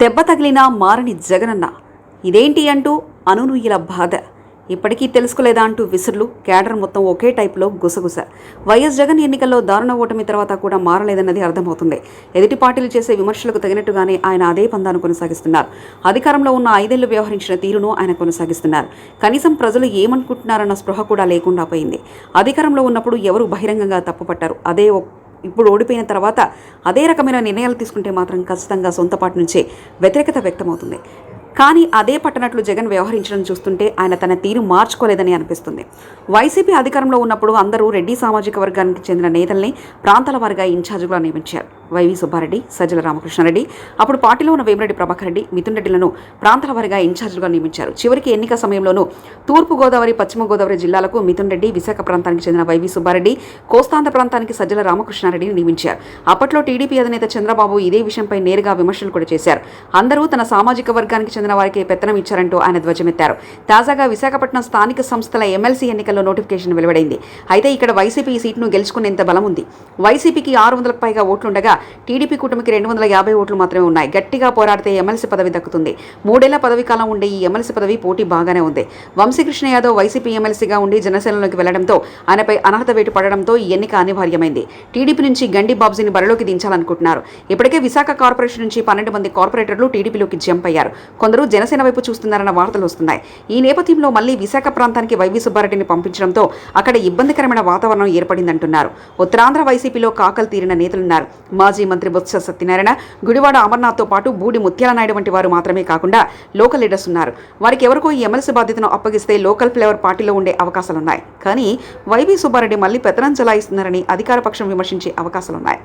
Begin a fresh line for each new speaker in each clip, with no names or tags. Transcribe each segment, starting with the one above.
దెబ్బ తగిలినా మారని జగనన్న. ఇదేంటి అంటూ అనూనుయ్యల బాధ. ఇప్పటికీ తెలుసుకోలేదా అంటూ విసురులు క్యాడర్ మొత్తం ఒకే టైప్లో గుసగుస. వైఎస్ జగన్ ఎన్నికల్లో దారుణ ఓటమి తర్వాత కూడా మారలేదన్నది అర్థమవుతుంది. ఎదుటి పార్టీలు చేసే విమర్శలకు తగినట్టుగానే ఆయన అదే పందాను కొనసాగిస్తున్నారు. అధికారంలో ఉన్న ఐదేళ్ళు వ్యవహరించిన తీరును ఆయన కొనసాగిస్తున్నారు. కనీసం ప్రజలు ఏమనుకుంటున్నారన్న స్పృహ కూడా లేకుండా పోయింది. అధికారంలో ఉన్నప్పుడు ఎవరు బహిరంగంగా తప్పుపట్టారు? అదే ఇప్పుడు ఓడిపోయిన తర్వాత అదే రకమైన నిర్ణయాలు తీసుకుంటే మాత్రం ఖచ్చితంగా సొంత పాటు నుంచే వ్యతిరేకత వ్యక్తమవుతుంది. కానీ అదే పట్టనట్లు జగన్ వ్యవహరించడం చూస్తుంటే ఆయన తన తీరు మార్చుకోలేదని అనిపిస్తుంది. వైసీపీ అధికారంలో ఉన్నప్పుడు అందరూ రెడ్డి సామాజిక వర్గానికి చెందిన నేతల్ని ప్రాంతాల వారిగా ఇన్ఛార్జిగా నియమించారు. Y V Subba Reddy Sajjala Ramakrishna Reddy. అప్పుడు పార్టీలో ఉన్న వేమిరెడ్డి ప్రభాకర్ రెడ్డి మిథున్ రెడ్డిలను ప్రాంతాల వారిగా ఇన్ఛార్జిగా నియమించారు. చివరికి ఎన్నిక సమయంలోనూ తూర్పు గోదావరి పశ్చిమ గోదావరి జిల్లాలకు మిథున్ రెడ్డి విశాఖ ప్రాంతానికి చెందిన వైవి సుబ్బారెడ్డి కోస్తాంధ్ర ప్రాంతానికి సజ్జల రామకృష్ణారెడ్డిని నియమించారు. అప్పట్లో టీడీపీ అధినేత చంద్రబాబు ఇదే విషయంపై నేరుగా విమర్శలు కూడా చేశారు. అందరూ తన సామాజిక వర్గానికి చెందిన వారికి పెత్తనం ఇచ్చారంటూ ఆయన ధ్వజమెత్తారు. తాజాగా విశాఖపట్నం స్థానిక సంస్థల ఎమ్మెల్సీ ఎన్నికల్లో నోటిఫికేషన్ వెలువడైంది. అయితే ఇక్కడ వైసీపీ ఈ సీట్ను గెలుచుకునేంత బలం ఉంది వైసీపీకి ఆరు వందలకు పైగా ఓట్లుండగా టీడీపీ కూటమికి రెండు వందల యాభై ఓట్లు మాత్రమే ఉన్నాయి. గట్టిగా పోరాడితే ఎమ్మెల్సీ పదవి దక్కుతుంది. మూడేళ్ళ పదవి కాలం ఉండే ఈ ఎమ్మెల్సీ పదవి పోటీ బాగానే ఉంది. వంశీకృష్ణ యాదవ్ వైసీపీ ఎమ్మెల్సీగా ఉండి జనసేనలోకి వెళ్ళడంతో ఆయనపై అనర్హత వేటు పడడంతో ఈ ఎన్నిక అనివార్యమైంది. టీడీపీ నుంచి గండి బాబ్జీని బరిలోకి దించాలనుకుంటున్నారు. ఇప్పటికే విశాఖ కార్పొరేషన్ నుంచి పన్నెండు మంది కార్పొరేటర్లు టీడీపీలోకి జంప్ అయ్యారు. కొందరు జనసేన వైపు చూస్తున్నారన్న వార్తలు వస్తున్నాయి. ఈ నేపథ్యంలో మళ్ళీ విశాఖ ప్రాంతానికి వైవి సుబ్బారెడ్డిని పంపించడంతో అక్కడ ఇబ్బందికరమైన వాతావరణం ఏర్పడిందంటున్నారు. ఉత్తరాంధ్ర వైసీపీలో కాకలు తీరిన నేతలున్నారు. మాజీ మంత్రి బొత్స సత్యనారాయణ గుడివాడ అమర్నాథ్తో పాటు బూడి ముత్యాల నాయుడు వంటి వారు మాత్రమే కాకుండా లోకల్ లీడర్స్ ఉన్నారు. వారికి ఎవరికో ఈ ఎమ్మెల్సీ బాధ్యతను అప్పగిస్తే లోకల్ ఫ్లేవర్ పార్టీలో ఉండే అవకాశాలున్నాయి. కానీ వైవి సుబ్బారెడ్డి మళ్ళీ పెత్తనం చలాయిస్తున్నారని అధికార పక్షం విమర్శించే అవకాశాలున్నాయి.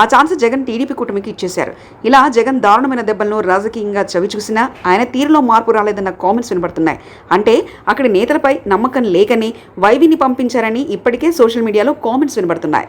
ఆ ఛాన్స్ జగన్ టీడీపీ కూటమికి ఇచ్చేశారు. ఇలా జగన్ దారుణమైన దెబ్బలను రాజకీయంగా చవి చూసినా ఆయన తీరులో మార్పు రాలేదన్న కామెంట్స్ వినబడుతున్నాయి. అంటే అక్కడి నేతలపై నమ్మకం లేకని వైవిని పంపించారని ఇప్పటికే సోషల్ మీడియాలో కామెంట్స్ వినబడుతున్నాయి.